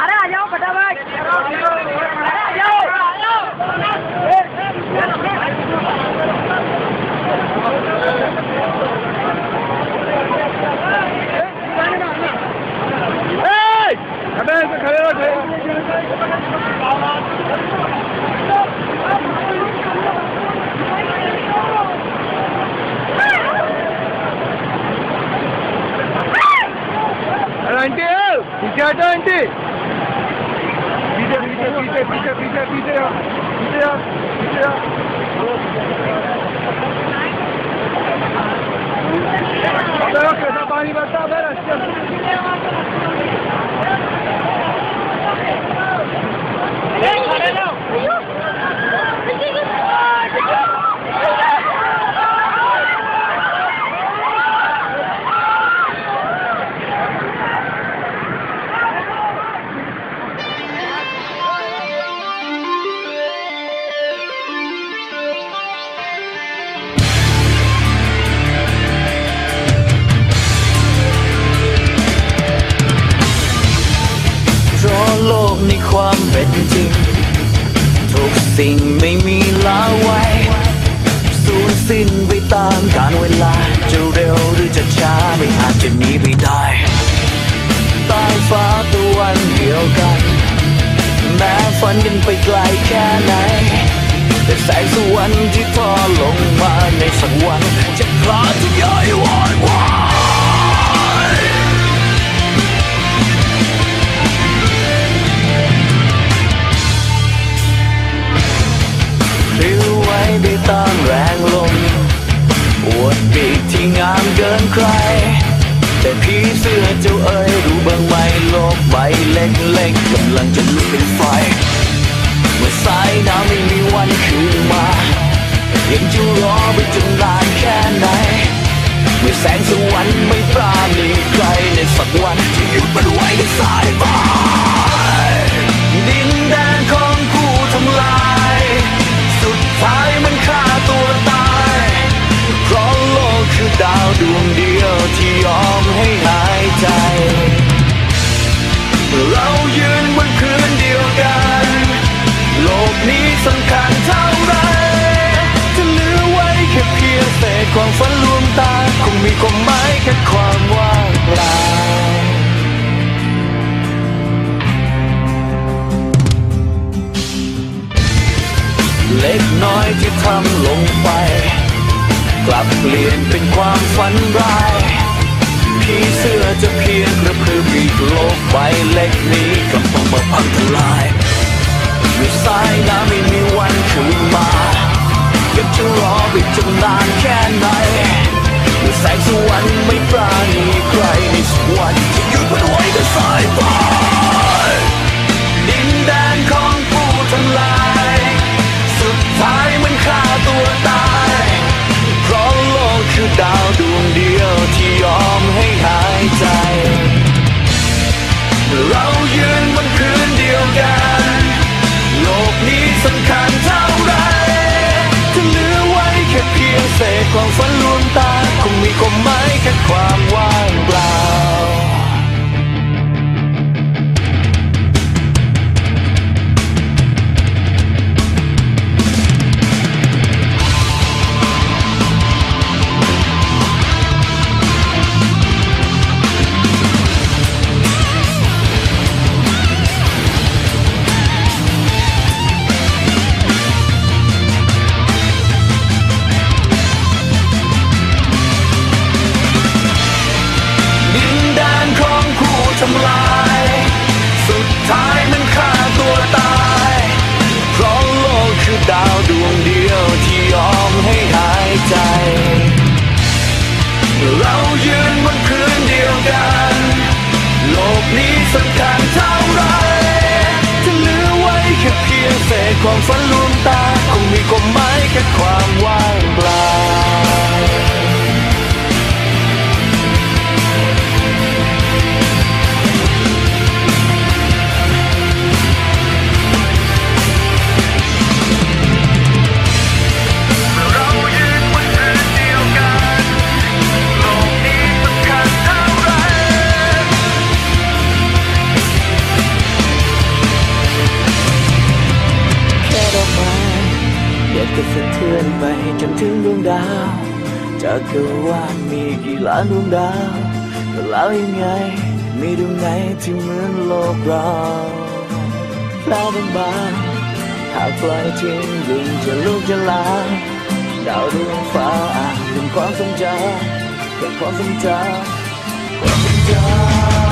अरे आ जाओ फटाफट। अरे आ जाओ। हटो आंटी। पीछे पीछे पीछे पीछे पीछे पीछे पीछे पीछे कैसा पानी बरसा है จริง ทุกสิ่งไม่มีลาไว้สูญสิ้นไปตามกาลเวลา จะเร็วหรือจะช้าไม่อาจจะหนีไปได้ใต้ฟ้าตะวันเดียวกัน แม้ฝันกันไปไกลแค่ไหน แต่แสงสวรรค์ที่ทอลงมาในสักวัน จะพลาดทุกอยวอดวาย ไว้ได้ตามแรงลมอวดปีกที่งามเกินใคร แต่พี่เสื้อเจ้าเอ๋ยรู้บ้างไหมโลกใบเล็กๆกำลังจะลุกเป็นไฟ เมื่อสายน้ำไม่มีวันคืนมา ยังจะรอไปจนนานแค่ไหน เมื่อแสงสวรรค์ไม่ปราณีใครในสักวันที่ ยที่ทำลงไป กลับเปลี่ยนเป็นความฝันร้ายพี่เสื้อจะเพียงกระพือปีกโลกใบเล็กนี้กำลังมาพังทลายอยู่สายน้ำไม่มีวันคืนมายังจะรอไปจนนานแค่ไหนมื่อแสงสวรรค์ไม่ปราณีใครในสักวันจะหยุดมันไว้กับสายฟ้า ถึงดวงดาวจักรวาลมีกี่ล้านดวงดาวแต่แล้วยังไงมีดวงไหนที่เหมือนโลกเราแล้วบางบางๆหากปล่อยทิ้งยิ่งจะลุกจะลามดาวดวงฟ้าอาจเป็นความทรงจำเป็นความทรงจำความทรงจำ